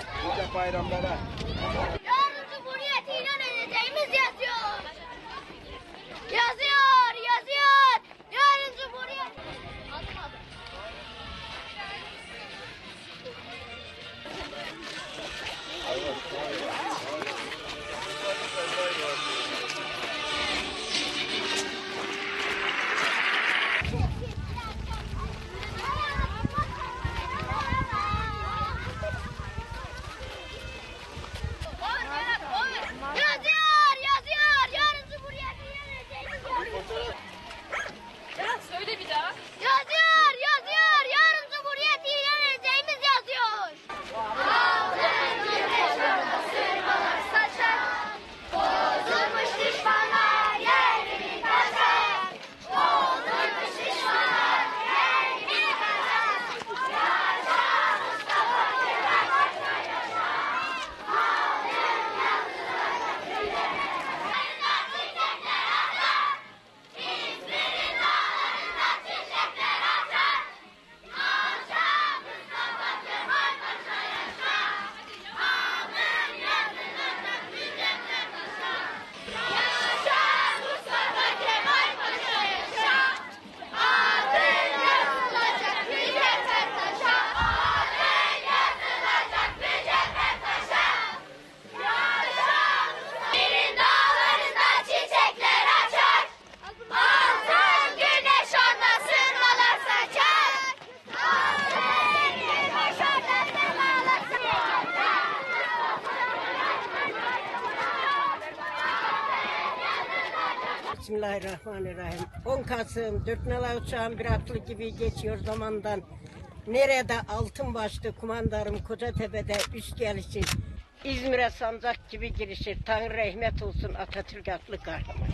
Nice bayramlara. Yarınki Cumhuriyeti ilan edeceğimiz yazıyor. Bismillahirrahmanirrahim. 10 Kasım, dört nala uçağın bir atlı gibi geçiyor zamandan. Nerede altın başlı kumandarım Kocatepe'de üst gelişi. İzmir'e sancak gibi girişir. Tanrı rahmet olsun Atatürk atlı kahraman.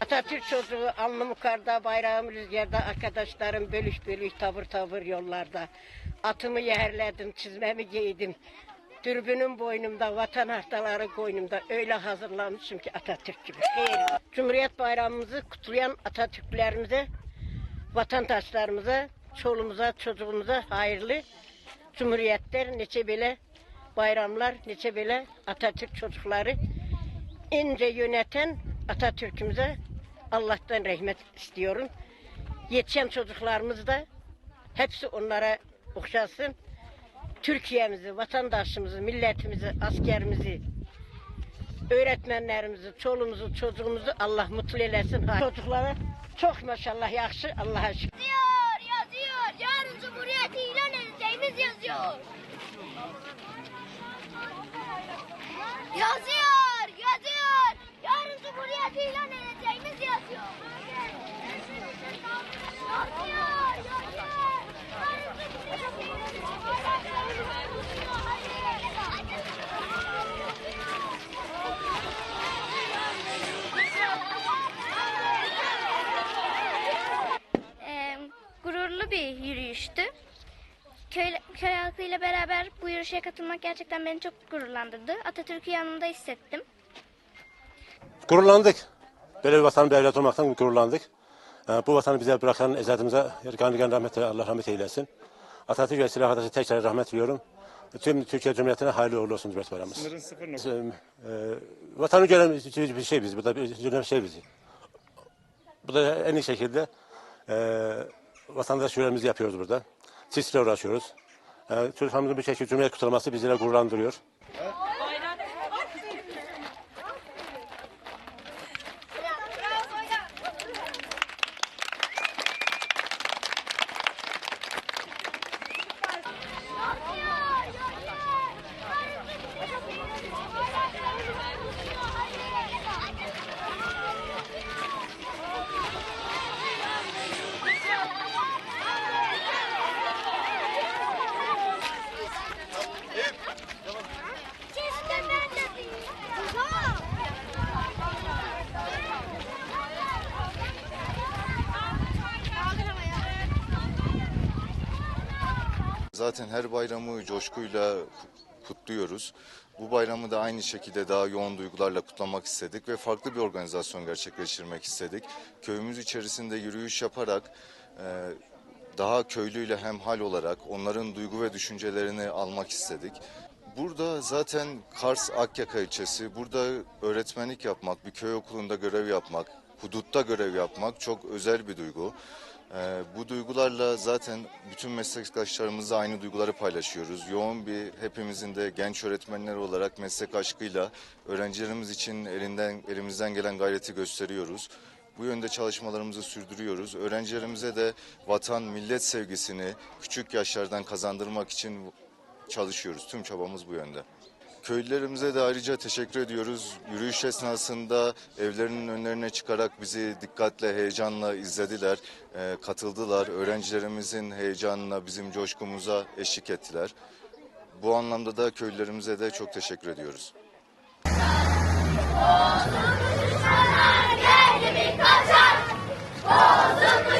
Atatürk çocuğu alnım karda, bayrağım rüzgarda, arkadaşlarım bölüş bölüş, tavır tavır yollarda. Atımı yerledim, çizmemi giydim. Dürbünüm boynumda, vatan hartaları koynumda. Öyle hazırlanmışım ki Atatürk gibi. Cumhuriyet bayramımızı kutlayan Atatürklerimize, vatandaşlarımıza, çoluğumuza, çocuğumuza hayırlı cumhuriyetler, neçe bile bayramlar, neçe bile Atatürk çocukları ince yöneten Atatürk'ümüze Allah'tan rahmet istiyorum. Yetişen çocuklarımız da hepsi onlara okşasın. Türkiye'mizi, vatandaşımızı, milletimizi, askerimizi, öğretmenlerimizi, çoluğumuzu, çocuğumuzu Allah mutlu eylesin. Çocuklara çok maşallah yakşı Allah'a şükür. Yazıyor, yazıyor. Yarın Cumhuriyeti ilan edeceğimiz yazıyor. Yazıyor, yazıyor. Yarın Cumhuriyeti ilan edeceğimiz. Yazıyor, yazıyor. Yarın Cumhuriyeti ilan Ee, gururlu bir yürüyüştü. Köy, halkıyla beraber bu yürüyüşe katılmak gerçekten beni çok gururlandırdı. Atatürk'ü yanımda hissettim. Gururlandık. Böyle bir vatanın bir evlat olmaktan gururlandık. Ee, Bu vatanı bize bırakan ecdadımıza gani gani rahmet Allah rahmet eylesin. Atatürk ve silah arkadaşı tekrar rahmet diliyorum. Tüm Türkiye Cumhuriyeti'ne hayırlı uğurlu olsun Cumhuriyet Bayramımız. Sınırın sıfır nokta. Ee, vatanı gören bir şey biz. Bu da bir şey bizi. Bu da en iyi şekilde e, vatandaş görevimizi yapıyoruz burada. Çiftçiyle uğraşıyoruz. E, çocuklarımızın bir şekilde Cumhuriyet kutlaması bizleri gururlandırıyor. Zaten her bayramı coşkuyla kutluyoruz. Bu bayramı da aynı şekilde daha yoğun duygularla kutlamak istedik ve farklı bir organizasyon gerçekleştirmek istedik. Köyümüz içerisinde yürüyüş yaparak e, daha köylüyle hemhal olarak onların duygu ve düşüncelerini almak istedik. Burada zaten Kars Akyaka ilçesi, burada öğretmenlik yapmak, bir köy okulunda görev yapmak, hudutta görev yapmak çok özel bir duygu. Ee, bu duygularla zaten bütün meslektaşlarımızla aynı duyguları paylaşıyoruz. Yoğun bir hepimizin de genç öğretmenler olarak meslek aşkıyla öğrencilerimiz için elinden elimizden gelen gayreti gösteriyoruz. Bu yönde çalışmalarımızı sürdürüyoruz. Öğrencilerimize de vatan, millet sevgisini küçük yaşlardan kazandırmak için çalışıyoruz. Tüm çabamız bu yönde. Köylülerimize de ayrıca teşekkür ediyoruz. Yürüyüş esnasında evlerinin önlerine çıkarak bizi dikkatle, heyecanla izlediler, e, katıldılar. Öğrencilerimizin heyecanına, bizim coşkumuza eşlik ettiler. Bu anlamda da köylülerimize de çok teşekkür ediyoruz. Olsun sana geldi bir kaçak, olsun